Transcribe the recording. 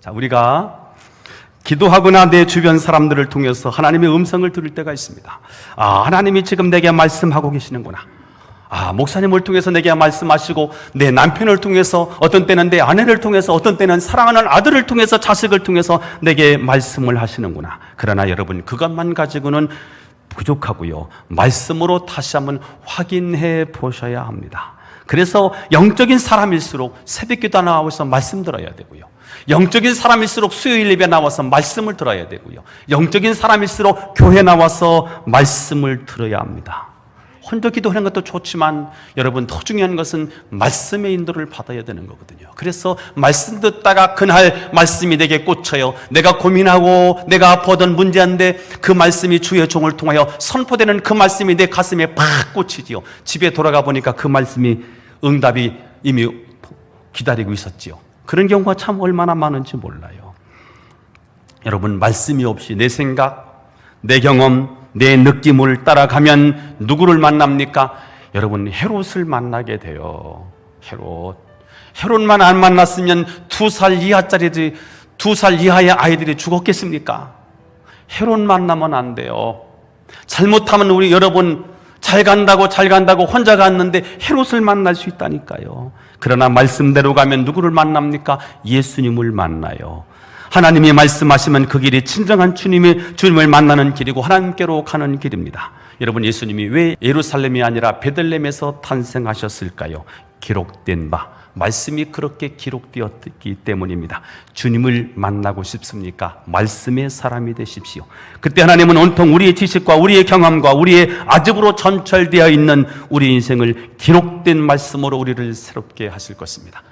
자, 우리가 기도하거나 내 주변 사람들을 통해서 하나님의 음성을 들을 때가 있습니다. 아, 하나님이 지금 내게 말씀하고 계시는구나. 아, 목사님을 통해서 내게 말씀하시고 내 남편을 통해서 어떤 때는 내 아내를 통해서 어떤 때는 사랑하는 아들을 통해서 자식을 통해서 내게 말씀을 하시는구나. 그러나 여러분 그것만 가지고는 부족하고요. 말씀으로 다시 한번 확인해 보셔야 합니다. 그래서 영적인 사람일수록 새벽 기도 나와서 말씀 들어야 되고요. 영적인 사람일수록 수요일 예배 나와서 말씀을 들어야 되고요. 영적인 사람일수록 교회 나와서 말씀을 들어야 합니다. 혼자 기도하는 것도 좋지만 여러분 더 중요한 것은 말씀의 인도를 받아야 되는 거거든요. 그래서 말씀 듣다가 그날 말씀이 내게 꽂혀요. 내가 고민하고 내가 아파하던 문제인데 그 말씀이 주의 종을 통하여 선포되는 그 말씀이 내 가슴에 팍 꽂히지요. 집에 돌아가 보니까 그 말씀이 응답이 이미 기다리고 있었지요. 그런 경우가 참 얼마나 많은지 몰라요. 여러분 말씀이 없이 내 생각, 내 경험, 내 느낌을 따라가면 누구를 만납니까? 여러분 헤롯을 만나게 돼요. 헤롯. 헤롯만 안 만났으면 두 살 이하짜리들이 두살 이하의 아이들이 죽었겠습니까? 헤롯 만나면 안 돼요. 잘못하면 우리 여러분 잘 간다고 잘 간다고 혼자 갔는데 헤롯을 만날 수 있다니까요. 그러나 말씀대로 가면 누구를 만납니까? 예수님을 만나요. 하나님이 말씀하시면 그 길이 진정한 주님의 주님을 만나는 길이고 하나님께로 가는 길입니다. 여러분 예수님이 왜 예루살렘이 아니라 베들렘에서 탄생하셨을까요? 기록된 바 말씀이 그렇게 기록되었기 때문입니다. 주님을 만나고 싶습니까? 말씀의 사람이 되십시오. 그때 하나님은 온통 우리의 지식과 우리의 경험과 우리의 아집으로 전철되어 있는 우리 인생을 기록된 말씀으로 우리를 새롭게 하실 것입니다.